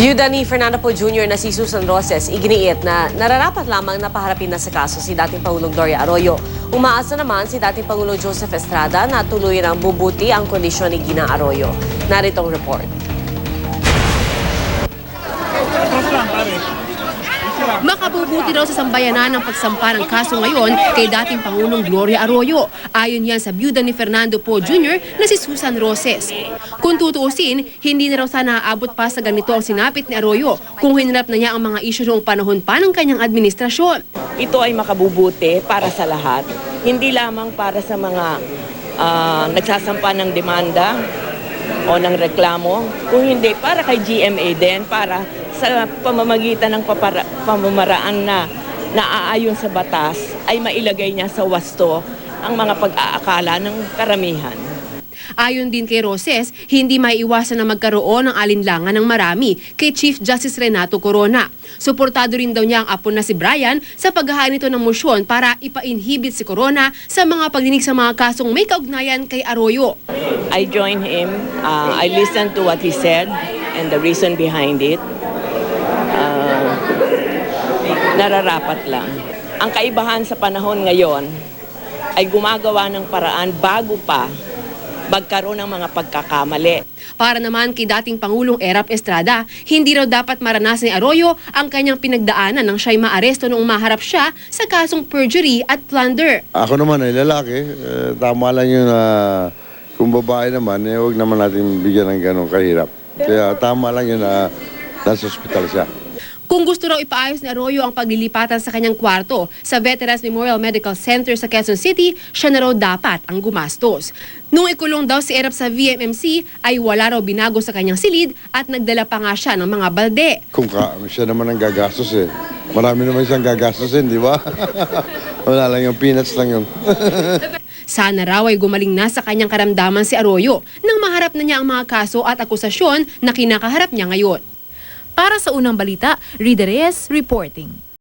Byuda ni Fernando Po Jr. na si Susan Roses, iginiit na nararapat lamang na paharapin na sa kaso si dating Pangulong Gloria Arroyo. Umaasa naman si dating Pangulo Joseph Estrada na tuluyan ang bubuti ang kondisyon ni Ginang Arroyo. Narito ang report. Makabubuti raw sa sambayanan ng pagsampa ng kaso ngayon kay dating Pangulong Gloria Arroyo. Ayon yan sa byuda ni Fernando Po Jr. na si Susan Roses. Kung tutuusin, hindi na raw sana aabot pa sa ganito ang sinapit ni Arroyo kung hinarap na niya ang mga isyu noong panahon pa ng kanyang administrasyon. ito ay makabubuti para sa lahat. Hindi lamang para sa mga ah, nagsasampa ng demanda o ng reklamo, kung hindi para kay GMA din, para sa pamamagitan ng papara- pamamaraan na naaayon sa batas ay mailagay niya sa wasto ang mga pag-aakala ng karamihan. Ayon din kay Roses, hindi maiiwasan na magkaroon ng alinlangan ng marami kay Chief Justice Renato Corona. Suportado rin daw niya ang apo na si Brian sa paghahain nito ng motion para ipa-inhibit si Corona sa mga pagdinig sa mga kasong may kaugnayan kay Arroyo. I joined him. Uh, I listened to what he said and the reason behind it. Uh, nararapat lang. Ang kaibahan sa panahon ngayon ay gumagawa ng paraan bago pa magkaroon ng mga pagkakamali. Para naman kay dating Pangulong Erap Estrada, hindi raw dapat maranasan ni Arroyo ang kanyang pinagdaanan nang siya'y maaresto noong maharap siya sa kasong perjury at plunder. Ako naman ay lalaki. Eh, tama lang yun na kung babae naman, eh, huwag naman natin bigyan ng ganong kahirap. Kaya tama lang yun na nasa ospital siya. Kung gusto raw ipaayos ni Arroyo ang paglilipatan sa kanyang kwarto sa Veterans Memorial Medical Center sa Quezon City, siya na raw dapat ang gumastos. Nung ikulong daw si Erap sa VMMC, ay wala raw binago sa kanyang silid at nagdala pa nga siya ng mga balde. Kung ka, siya naman ang gagastos eh. Marami naman siyang gagastosin, di ba? Wala lang yung peanuts lang yun. Sana raw ay gumaling na sa kanyang karamdaman si Arroyo nang maharap na niya ang mga kaso at akusasyon na kinakaharap niya ngayon. Para sa unang balita, Rida Reyes reporting.